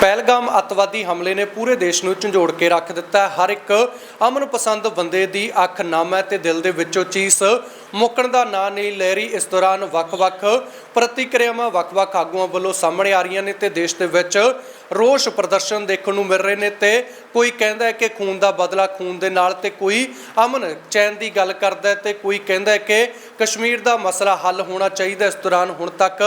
ਪਹਿਲਗਾਮ ਅੱਤਵਾਦੀ ਹਮਲੇ ਨੇ ਪੂਰੇ ਦੇਸ਼ ਨੂੰ ਝੰਜੋੜ ਕੇ ਰੱਖ ਦਿੱਤਾ ਹੈ। ਹਰ ਇੱਕ ਅਮਨ ਪਸੰਦ ਬੰਦੇ ਦੀ ਅੱਖ ਨਮ ਹੈ ਤੇ ਦਿਲ ਦੇ ਵਿੱਚੋਂ ਚੀਸ ਮੁੱਕਣ ਦਾ ਨਾਂ ਨਹੀਂ ਲੈ ਰਹੀ। ਇਸ ਦੌਰਾਨ ਵੱਖ-ਵੱਖ ਪ੍ਰਤੀਕਿਰਿਆਵਾਂ ਵੱਖ-ਵੱਖ ਆਗੂਆਂ ਵੱਲੋਂ ਸਾਹਮਣੇ ਆ ਰਹੀਆਂ ਨੇ ਤੇ ਦੇਸ਼ ਦੇ ਵਿੱਚ ਰੋਸ ਪ੍ਰਦਰਸ਼ਨ ਦੇਖਣ ਨੂੰ ਮਿਲ ਰਹੇ ਨੇ ਤੇ ਕੋਈ ਕਹਿੰਦਾ ਹੈ ਕਿ ਖੂਨ ਦਾ ਬਦਲਾ ਖੂਨ ਦੇ ਨਾਲ ਤੇ ਕੋਈ ਅਮਨ ਚੈਨ ਦੀ ਗੱਲ ਕਰਦਾ ਹੈ ਤੇ ਕੋਈ ਕਹਿੰਦਾ ਹੈ ਕਿ ਕਸ਼ਮੀਰ ਦਾ ਮਸਲਾ ਹੱਲ ਹੋਣਾ ਚਾਹੀਦਾ ਇਸ ਦੌਰਾਨ ਹੁਣ ਤੱਕ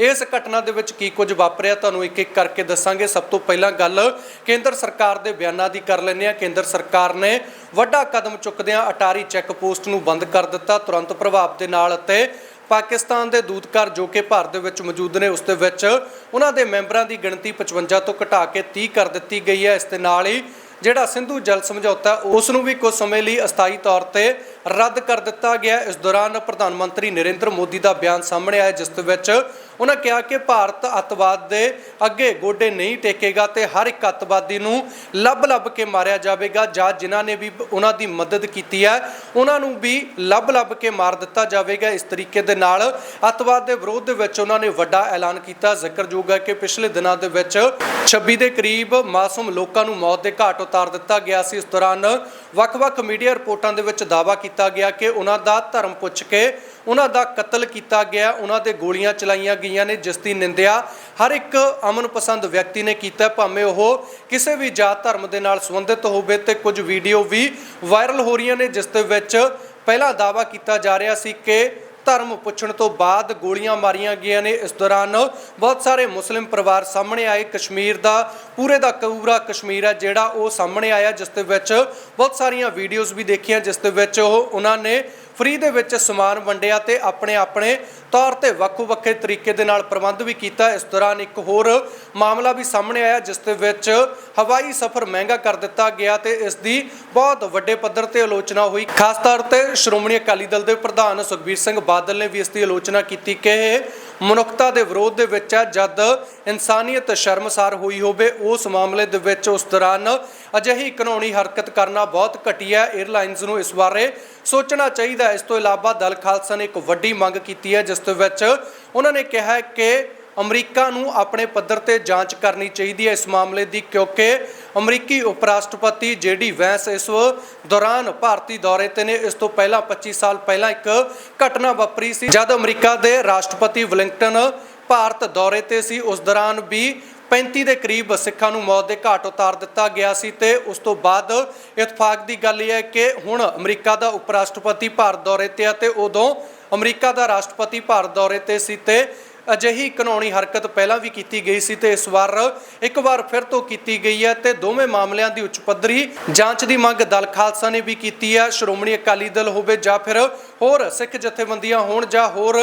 ਇਸ ਘਟਨਾ ਦੇ ਵਿੱਚ ਕੀ ਕੁਝ ਵਾਪਰਿਆ ਤੁਹਾਨੂੰ ਇੱਕ ਇੱਕ ਕਰਕੇ ਦੱਸਾਂਗੇ। ਸਭ ਤੋਂ ਪਹਿਲਾਂ ਗੱਲ ਕੇਂਦਰ ਸਰਕਾਰ ਦੇ ਬਿਆਨਾਂ ਦੀ ਕਰ ਲੈਂਦੇ ਆ ਕੇਂਦਰ ਸਰਕਾਰ ਨੇ ਵੱਡਾ ਕਦਮ ਚੁੱਕਦਿਆਂ ਅਟਾਰੀ ਚੈੱਕ ਪੋਸਟ ਨੂੰ ਬੰਦ ਕਰ ਦਿੱਤਾ। ਤੁਰੰਤ ਪ੍ਰਭਾਵ ਦੇ ਨਾਲ ਅਤੇ ਪਾਕਿਸਤਾਨ ਦੇ ਦੂਤਘਰ ਜੋ ਕਿ ਭਾਰਤ ਦੇ ਵਿੱਚ ਮੌਜੂਦ ਨੇ, ਉਸ ਦੇ ਵਿੱਚ ਉਹਨਾਂ ਦੇ ਮੈਂਬਰਾਂ ਦੀ ਗਿਣਤੀ 55 ਤੋਂ ਘਟਾ ਕੇ 30 ਕਰ ਦਿੱਤੀ ਗਈ ਹੈ। ਇਸ ਦੇ ਨਾਲ ਹੀ ਜਿਹੜਾ ਸਿੰਧੂ ਜਲ ਸਮਝੌਤਾ, ਉਸ ਨੂੰ ਵੀ ਕੁਝ ਸਮੇਂ ਲਈ ਅਸਥਾਈ ਤੌਰ ਤੇ ਰੱਦ ਕਰ ਦਿੱਤਾ ਗਿਆ। ਇਸ ਦੌਰਾਨ ਪ੍ਰਧਾਨ ਮੰਤਰੀ ਨਰਿੰਦਰ ਮੋਦੀ ਦਾ ਬਿਆਨ ਸਾਹਮਣੇ ਆਇਆ, ਜਿਸ ਦੇ ਵਿੱਚ ਉਹਨਾਂ ਕਿਹਾ ਕਿ ਭਾਰਤ ਅੱਤਵਾਦ ਦੇ ਅੱਗੇ ਗੋਡੇ ਨਹੀਂ ਟੇਕੇਗਾ ਤੇ ਹਰ ਇੱਕ ਅੱਤਵਾਦੀ ਨੂੰ ਲੱਭ-ਲੱਭ ਕੇ ਮਾਰਿਆ ਜਾਵੇਗਾ, ਜਾਂ ਜਿਨ੍ਹਾਂ ਨੇ ਵੀ ਉਹਨਾਂ ਦੀ ਮਦਦ ਕੀਤੀ ਹੈ, ਉਹਨਾਂ ਨੂੰ ਵੀ ਲੱਭ-ਲੱਭ ਕੇ ਮਾਰ ਦਿੱਤਾ ਜਾਵੇਗਾ। ਇਸ ਤਰੀਕੇ ਦੇ ਨਾਲ ਅੱਤਵਾਦ ਦੇ ਵਿਰੋਧ ਦੇ ਵਿੱਚ ਉਹਨਾਂ ਨੇ ਵੱਡਾ ਐਲਾਨ ਕੀਤਾ। ਜ਼ਿਕਰਯੋਗ ਹੈ ਕਿ ਪਿਛਲੇ ਦਿਨਾਂ ਦੇ ਵਿੱਚ 26 ਦੇ ਕਰੀਬ ਮਾਸੂਮ ਲੋਕਾਂ ਨੂੰ ਮੌਤ ਦੇ ਘਾਟ ਉਤਾਰ ਦਿੱਤਾ ਗਿਆ ਸੀ। ਇਸ ਦੌਰਾਨ ਵੱਖ-ਵੱਖ ਮੀਡੀਆ ਰਿਪੋਰਟਾਂ ਦੇ ਵਿੱਚ ਦਾਅਵਾ ਕੀਤਾ ਗਿਆ ਕਿ ਉਹਨਾਂ ਦਾ ਧਰਮ ਪੁੱਛ ਕੇ ਉਹਨਾਂ ਦਾ ਕਤਲ ਕੀਤਾ ਗਿਆ, ਉਹਨਾਂ ਦੇ ਗੋਲੀਆਂ ਚਲਾਈਆਂ ਗਈਆਂ ਨੇ, ਜਿਸ ਦੀ ਨਿੰਦਿਆ ਹਰ ਇੱਕ ਅਮਨ ਪਸੰਦ ਵਿਅਕਤੀ ਨੇ ਕੀਤਾ। ਭਾਵੇਂ ਉਹ ਕਿਸੇ ਵੀ ਜਾਤ ਧਰਮ ਦੇ ਨਾਲ ਸੰਬੰਧਿਤ ਹੋਵੇ ਤੇ ਕੁਝ ਵੀਡੀਓ ਵੀ ਵਾਇਰਲ ਹੋ ਰਹੀਆਂ ਨੇ, ਜਿਸ ਦੇ ਵਿੱਚ ਪਹਿਲਾ ਦਾਅਵਾ ਕੀਤਾ ਜਾ ਰਿਹਾ ਸੀ ਕਿ ਧਰਮ ਪੁੱਛਣ ਤੋਂ ਬਾਅਦ ਗੋਲੀਆਂ ਮਾਰੀਆਂ ਗਈਆਂ ਨੇ। ਇਸ ਦੌਰਾਨ ਬਹੁਤ ਸਾਰੇ ਮੁਸਲਿਮ ਪਰਿਵਾਰ ਸਾਹਮਣੇ ਆਏ। ਕਸ਼ਮੀਰ ਦਾ, ਪੂਰੇ ਦਾ ਪੂਰਾ ਕਸ਼ਮੀਰ ਹੈ, ਜਿਹੜਾ ਉਹ ਸਾਹਮਣੇ ਆਇਆ, ਜਿਸ ਦੇ ਵਿੱਚ ਬਹੁਤ ਸਾਰੀਆਂ ਵੀਡੀਓਜ਼ ਵੀ ਦੇਖੀਆਂ, ਜਿਸ ਦੇ ਵਿੱਚ ਉਹ, ਉਹਨਾਂ ਨੇ ਫ੍ਰੀ ਦੇ ਵਿੱਚ ਸਮਾਨ ਵੰਡਿਆ ਤੇ ਆਪਣੇ ਆਪਣੇ ਤੌਰ ਤੇ ਵੱਖੋ ਵੱਖਰੇ ਤਰੀਕੇ ਦੇ ਨਾਲ ਪ੍ਰਬੰਧ ਵੀ ਕੀਤਾ। ਇਸ ਦੌਰਾਨ ਇੱਕ ਹੋਰ ਮਾਮਲਾ ਵੀ ਸਾਹਮਣੇ ਆਇਆ, ਜਿਸ ਦੇ ਵਿੱਚ ਹਵਾਈ ਸਫ਼ਰ ਮਹਿੰਗਾ ਕਰ ਦਿੱਤਾ ਗਿਆ ਤੇ ਇਸ ਦੀ ਬਹੁਤ ਵੱਡੇ ਪੱਧਰ ਤੇ ਆਲੋਚਨਾ ਹੋਈ। ਖਾਸ ਤੌਰ ਤੇ ਸ਼੍ਰੋਮਣੀ ਅਕਾਲੀ ਦਲ ਦੇ ਪ੍ਰਧਾਨ ਸੁਖਬੀਰ ਸਿੰਘ ਬਾਦਲ ਨੇ ਵੀ ਇਸ ਦੀ ਆਲੋਚਨਾ ਕੀਤੀ ਕਿ ਮਨੁੱਖਤਾ ਦੇ ਵਿਰੋਧ ਦੇ ਵਿੱਚ ਹੈ ਜਦ ਇਨਸਾਨੀਅਤ ਸ਼ਰਮਸਾਰ ਹੋਈ ਹੋਵੇ, ਉਸ ਮਾਮਲੇ ਦੇ ਵਿੱਚ ਉਸ ਦੌਰਾਨ ਅਜਿਹੀ ਕਾਨੂੰਨੀ ਹਰਕਤ ਕਰਨਾ ਬਹੁਤ ਘਟੀਆ 에ਅਰਲਾਈਨਸ ਨੂੰ ਇਸ ਬਾਰੇ ਸੋਚਣਾ ਚਾਹੀਦਾ ਇਸ ਤੋਂ ਇਲਾਵਾ ਦਲ ਖਾਲਸਾ ਨੇ ਇੱਕ ਵੱਡੀ ਮੰਗ ਕੀਤੀ ਹੈ, ਜਿਸ ਦੇ ਵਿੱਚ ਉਹਨਾਂ ਨੇ ਕਿਹਾ ਕਿ ਅਮਰੀਕਾ ਨੂੰ ਆਪਣੇ ਪੱਧਰ ਤੇ ਜਾਂਚ ਕਰਨੀ ਚਾਹੀਦੀ ਹੈ ਇਸ ਮਾਮਲੇ ਦੀ, ਕਿਉਂਕਿ ਅਮਰੀਕੀ ਉਪ ਰਾਸ਼ਟਰਪਤੀ ਜੇਡੀ ਵੈਂਸ ਇਸ ਦੌਰਾਨ ਭਾਰਤੀ ਦੌਰੇ ਤੇ ਨੇ। ਇਸ ਤੋਂ ਪਹਿਲਾਂ 25 ਸਾਲ ਪਹਿਲਾਂ ਇੱਕ ਘਟਨਾ ਵਾਪਰੀ ਸੀ, ਜਦ ਅਮਰੀਕਾ ਦੇ ਰਾਸ਼ਟਰਪਤੀ ਵਲਿੰਗਟਨ ਭਾਰਤ ਦੌਰੇ ਤੇ ਸੀ। ਉਸ ਦੌਰਾਨ ਵੀ 35 ਦੇ ਕਰੀਬ ਸਿੱਖਾਂ ਨੂੰ ਮੌਤ ਦੇ ਘਾਟ ਉਤਾਰ ਦਿੱਤਾ ਗਿਆ ਸੀ ਤੇ ਉਸ ਤੋਂ ਬਾਅਦ ਇਤਫਾਕ ਦੀ ਗੱਲ ਇਹ ਹੈ ਕਿ ਹੁਣ ਅਮਰੀਕਾ ਦਾ ਉਪ ਰਾਸ਼ਟਰਪਤੀ ਭਾਰਤ ਦੌਰੇ ਤੇ ਹੈ ਤੇ ਉਦੋਂ ਅਮਰੀਕਾ ਦਾ ਰਾਸ਼ਟਰਪਤੀ ਭਾਰਤ ਦੌਰੇ ਤੇ ਸੀ ਤੇ ਅਜਿਹੀ ਕਾਨੂੰਨੀ ਹਰਕਤ ਪਹਿਲਾਂ ਵੀ ਕੀਤੀ ਗਈ ਸੀ ਤੇ ਇਸ ਵਾਰ ਇੱਕ ਵਾਰ ਫਿਰ ਤੋਂ ਕੀਤੀ ਗਈ ਹੈ ਤੇ ਦੋਵੇਂ ਮਾਮਲਿਆਂ ਦੀ ਉੱਚ ਪੱਧਰੀ ਜਾਂਚ ਦੀ ਮੰਗ ਦਲ ਖਾਲਸਾ ਨੇ ਵੀ ਕੀਤੀ ਹੈ। ਸ਼੍ਰੋਮਣੀ ਅਕਾਲੀ ਦਲ ਹੋਵੇ ਜਾਂ ਫਿਰ ਹੋਰ ਸਿੱਖ ਜਥੇਬੰਦੀਆਂ ਹੋਣ ਜਾਂ ਹੋਰ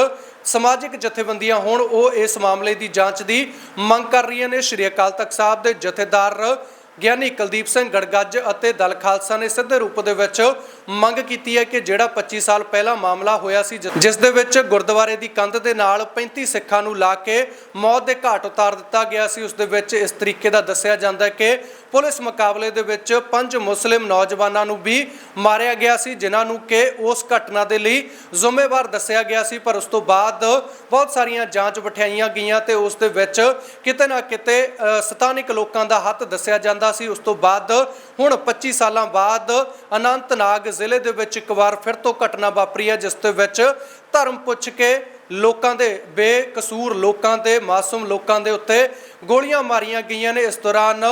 ਸਮਾਜਿਕ ਜਥੇਬੰਦੀਆਂ ਹੋਣ, ਉਹ ਇਸ ਮਾਮਲੇ ਦੀ ਜਾਂਚ ਦੀ ਮੰਗ ਕਰ ਰਹੀਆਂ ਨੇ। ਸ਼੍ਰੀ ਅਕਾਲ ਤਖਤ ਸਾਹਿਬ ਦੇ ਜਥੇਦਾਰ ਗਿਆਨੀ ਕੁਲਦੀਪ ਸਿੰਘ ਗੜਗੱਜ ਅਤੇ ਦਲ ਖਾਲਸਾ ਨੇ ਸਿੱਧੇ ਰੂਪ ਦੇ ਵਿੱਚ ਮੰਗ ਕੀਤੀ ਹੈ ਕਿ ਜਿਹੜਾ 25 ਸਾਲ ਪਹਿਲਾਂ ਮਾਮਲਾ ਹੋਇਆ ਸੀ ਜਿ- ਜਿਸ ਦੇ ਵਿੱਚ ਗੁਰਦੁਆਰੇ ਦੀ ਕੰਧ ਦੇ ਨਾਲ 35 ਸਿੱਖਾਂ ਨੂੰ ਲਾ ਕੇ ਮੌਤ ਦੇ ਘਾਟ ਉਤਾਰ ਦਿੱਤਾ ਗਿਆ ਸੀ। ਉਸ ਦੇ ਵਿੱਚ ਇਸ ਤਰੀਕੇ ਦਾ ਦੱਸਿਆ ਜਾਂਦਾ ਹੈ ਕਿ ਪੁਲਿਸ ਮੁਕਾਬਲੇ ਦੇ ਵਿੱਚ ਪੰਜ ਮੁਸਲਿਮ ਨੌਜਵਾਨਾਂ ਨੂੰ ਵੀ ਮਾਰਿਆ ਗਿਆ ਸੀ ਜਿਨ੍ਹਾਂ ਨੂੰ ਕਿ ਉਸ ਘਟਨਾ ਦੇ ਲਈ ਜ਼ਿੰਮੇਵਾਰ ਦੱਸਿਆ ਗਿਆ ਸੀ। ਪਰ ਉਸ ਤੋਂ ਬਾਅਦ ਬਹੁਤ ਸਾਰੀਆਂ ਜਾਂਚ ਬਿਠਾਈਆਂ ਗਈਆਂ ਤੇ ਉਸ ਦੇ ਵਿੱਚ ਕਿਤੇ ਨਾ ਕਿਤੇ ਅ, ਲੋਕਾਂ ਦਾ ਹੱਥ ਦੱਸਿਆ ਜਾਂਦਾ ਸੀ। ਉਸ ਤੋਂ ਬਾਅਦ ਹੁਣ 25 ਸਾਲਾਂ ਬਾਅਦ ਅਨੰਤਨਾਗ ਜ਼ਿਲ੍ਹੇ ਦੇ ਵਿੱਚ ਇੱਕ ਵਾਰ ਫਿਰ ਤੋਂ ਘਟਨਾ ਵਾਪਰੀ ਹੈ, ਜਿਸ ਦੇ ਵਿੱਚ ਧਰਮ ਪੁੱਛ ਕੇ ਲੋਕਾਂ ਦੇ ਬੇਕਸੂਰ ਲੋਕਾਂ ਦੇ ਮਾਸੂਮ ਲੋਕਾਂ ਦੇ ਉੱਤੇ ਗੋਲੀਆਂ ਮਾਰੀਆਂ ਗਈਆਂ ਨੇ। ਇਸ ਦੌਰਾਨ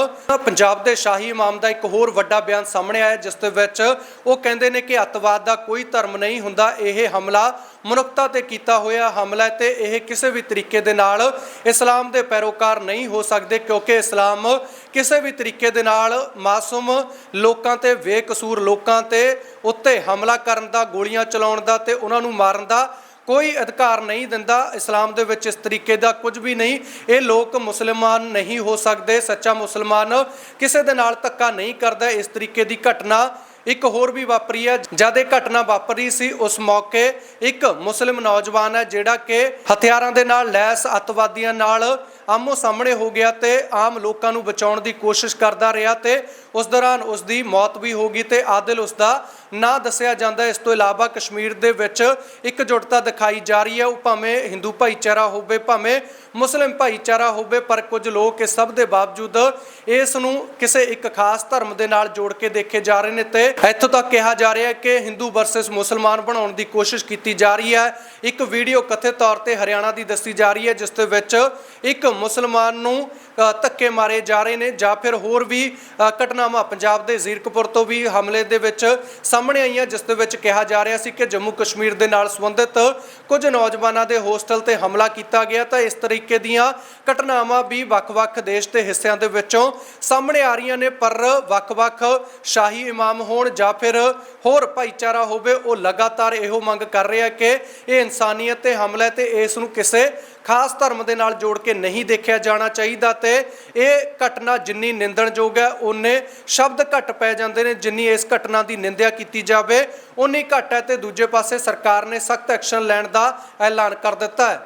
ਪੰਜਾਬ ਦੇ ਸ਼ਾਹੀ ਇਮਾਮ ਦਾ ਇੱਕ ਹੋਰ ਵੱਡਾ ਬਿਆਨ ਸਾਹਮਣੇ ਆਇਆ, ਜਿਸ ਦੇ ਵਿੱਚ ਉਹ ਕਹਿੰਦੇ ਨੇ ਕਿ ਅੱਤਵਾਦ ਦਾ ਕੋਈ ਧਰਮ ਨਹੀਂ ਹੁੰਦਾ। ਇਹ ਹਮਲਾ ਮਨੁੱਖਤਾ ਤੇ ਕੀਤਾ ਹੋਇਆ ਹਮਲਾ ਹੈ ਤੇ ਇਹ ਕਿਸੇ ਵੀ ਤਰੀਕੇ ਦੇ ਨਾਲ ਇਸਲਾਮ ਦੇ ਪੈਰੋਕਾਰ ਨਹੀਂ ਹੋ ਸਕਦੇ, ਕਿਉਂਕਿ ਇਸਲਾਮ ਕਿਸੇ ਵੀ ਤਰੀਕੇ ਦੇ ਨਾਲ ਮਾਸੂਮ ਲੋਕਾਂ ਤੇ ਬੇਕਸੂਰ ਲੋਕਾਂ ਤੇ ਉੱਤੇ ਹਮਲਾ ਕਰਨ ਦਾ, ਗੋਲੀਆਂ ਚਲਾਉਣ ਦਾ ਤੇ ਉਹਨਾਂ ਨੂੰ ਮਾਰਨ ਦਾ ਕੋਈ ਅਧਿਕਾਰ ਨਹੀਂ ਦਿੰਦਾ ਇਸਲਾਮ ਦੇ ਵਿੱਚ ਇਸ ਤਰੀਕੇ ਦਾ ਕੁਝ ਵੀ ਨਹੀਂ। ਇਹ ਲੋਕ ਮੁਸਲਮਾਨ ਨਹੀਂ ਹੋ ਸਕਦੇ, ਸੱਚਾ ਮੁਸਲਮਾਨ ਕਿਸੇ ਦੇ ਨਾਲ ਧੱਕਾ ਨਹੀਂ ਕਰਦਾ। ਇਸ ਤਰੀਕੇ ਦੀ ਘਟਨਾ ਇੱਕ ਹੋਰ ਵੀ ਵਾਪਰੀ ਹੈ, ਜਦ ਇਹ ਘਟਨਾ ਵਾਪਰੀ ਸੀ, ਉਸ ਮੌਕੇ ਇੱਕ ਮੁਸਲਿਮ ਨੌਜਵਾਨ ਹੈ ਜਿਹੜਾ ਕਿ ਹਥਿਆਰਾਂ ਦੇ ਨਾਲ, ਲੈਸ ਅੱਤਵਾਦੀਆਂ ਨਾਲ ਆਮੋ ਸਾਹਮਣੇ ਹੋ ਗਿਆ ਤੇ ਆਮ ਲੋਕਾਂ ਨੂੰ ਬਚਾਉਣ ਦੀ ਕੋਸ਼ਿਸ਼ ਕਰਦਾ ਰਿਹਾ ਤੇ ਉਸ ਦੌਰਾਨ ਉਸ ਦੀ ਮੌਤ ਵੀ ਹੋ ਗਈ ਤੇ ਆਦਿਲ ਉਸ ਦਾ ਨਾਂ ਦੱਸਿਆ ਜਾਂਦਾ ਇਸ ਤੋਂ ਇਲਾਵਾ ਕਸ਼ਮੀਰ ਦੇ ਵਿੱਚ ਇਕਜੁੱਟਤਾ ਦਿਖਾਈ ਜਾ ਰਹੀ ਹੈ। ਉਹ ਭਾਵੇਂ ਹਿੰਦੂ ਭਾਈਚਾਰਾ ਹੋਵੇ, ਭਾਵੇਂ ਮੁਸਲਿਮ ਭਾਈਚਾਰਾ ਹੋਵੇ, ਪਰ ਕੁਝ ਲੋਕ ਇਸ ਸਭ ਦੇ ਬਾਵਜੂਦ ਇਸ ਨੂੰ ਕਿਸੇ ਇੱਕ ਖਾਸ ਧਰਮ ਦੇ ਨਾਲ ਜੋੜ ਕੇ ਦੇਖੇ ਜਾ ਰਹੇ ਨੇ ਤੇ ਇੱਥੋਂ ਤੱਕ ਕਿਹਾ ਜਾ ਰਿਹਾ ਹੈ ਕਿ ਹਿੰਦੂ ਵਰਸਸ ਮੁਸਲਮਾਨ ਬਣਾਉਣ ਦੀ ਕੋਸ਼ਿਸ਼ ਕੀਤੀ ਜਾ ਰਹੀ ਹੈ। ਇੱਕ ਵੀਡੀਓ ਕਥਿਤ ਤੌਰ ਤੇ ਹਰਿਆਣਾ ਦੀ ਦੱਸੀ ਜਾ ਰਹੀ ਹੈ, ਜਿਸ ਦੇ ਵਿੱਚ ਇੱਕ ਮੁਸਲਮਾਨ ਨੂੰ ਧੱਕੇ ਮਾਰੇ ਜਾ ਰਹੇ ਨੇ ਜਾਂ ਫਿਰ ਹੋਰ ਵੀ ਘਟਨਾਵਾਂ ਪੰਜਾਬ ਦੇ ਜ਼ੀਰਕਪੁਰ ਤੋਂ ਵੀ ਹਮਲੇ ਦੇ ਵਿੱਚ ਸਾਹਮਣੇ ਆਈਆਂ, ਜਿਸ ਦੇ ਵਿੱਚ ਕਿਹਾ ਜਾ ਰਿਹਾ ਸੀ ਕਿ ਜੰਮੂ ਕਸ਼ਮੀਰ ਦੇ ਨਾਲ ਸੰਬੰਧਿਤ ਕੁਝ ਨੌਜਵਾਨਾਂ ਦੇ ਹੋਸਟਲ ਤੇ ਹਮਲਾ ਕੀਤਾ ਗਿਆ। ਤਾਂ ਇਸ ਤਰੀਕੇ ਦੀਆਂ ਘਟਨਾਵਾਂ ਵੀ ਵੱਖ-ਵੱਖ ਦੇਸ਼ ਦੇ ਹਿੱਸਿਆਂ ਦੇ ਵਿੱਚੋਂ ਸਾਹਮਣੇ ਆ ਰਹੀਆਂ ਨੇ, ਪਰ ਵੱਖ-ਵੱਖ ਸ਼ਾਹੀ ਇਮਾਮ ਹੋਣ ਜਾਂ ਫਿਰ ਹੋਰ ਭਾਈਚਾਰਾ ਹੋਵੇ, ਉਹ ਲਗਾਤਾਰ ਇਹੋ ਮੰਗ ਕਰ ਰਿਹਾ ਕਿ ਇਹ ਇਨਸਾਨੀਅਤ ਤੇ ਹਮਲਾ ਤੇ ਇਸ ਨੂੰ ਕਿਸੇ ਖਾਸ ਧਰਮ ਦੇ ਨਾਲ ਜੋੜ ਕੇ ਨਹੀਂ ਦੇਖਿਆ ਜਾਣਾ ਚਾਹੀਦਾ ਤੇ ਇਹ ਘਟਨਾ ਜਿੰਨੀ ਨਿੰਦਣਯੋਗ ਹੈ, ਓਨੇ ਸ਼ਬਦ ਘੱਟ ਪੈ ਜਾਂਦੇ ਨੇ, ਜਿੰਨੀ ਇਸ ਘਟਨਾ ਦੀ ਨਿੰਦਿਆ ਕੀਤੀ ਜਾਵੇ ਉਨੀ ਘੱਟ ਹੈ ਤੇ ਦੂਜੇ ਪਾਸੇ ਸਰਕਾਰ ਨੇ ਸਖਤ ਐਕਸ਼ਨ ਲੈਣ ਦਾ ਐਲਾਨ ਕਰ ਦਿੱਤਾ ਹੈ।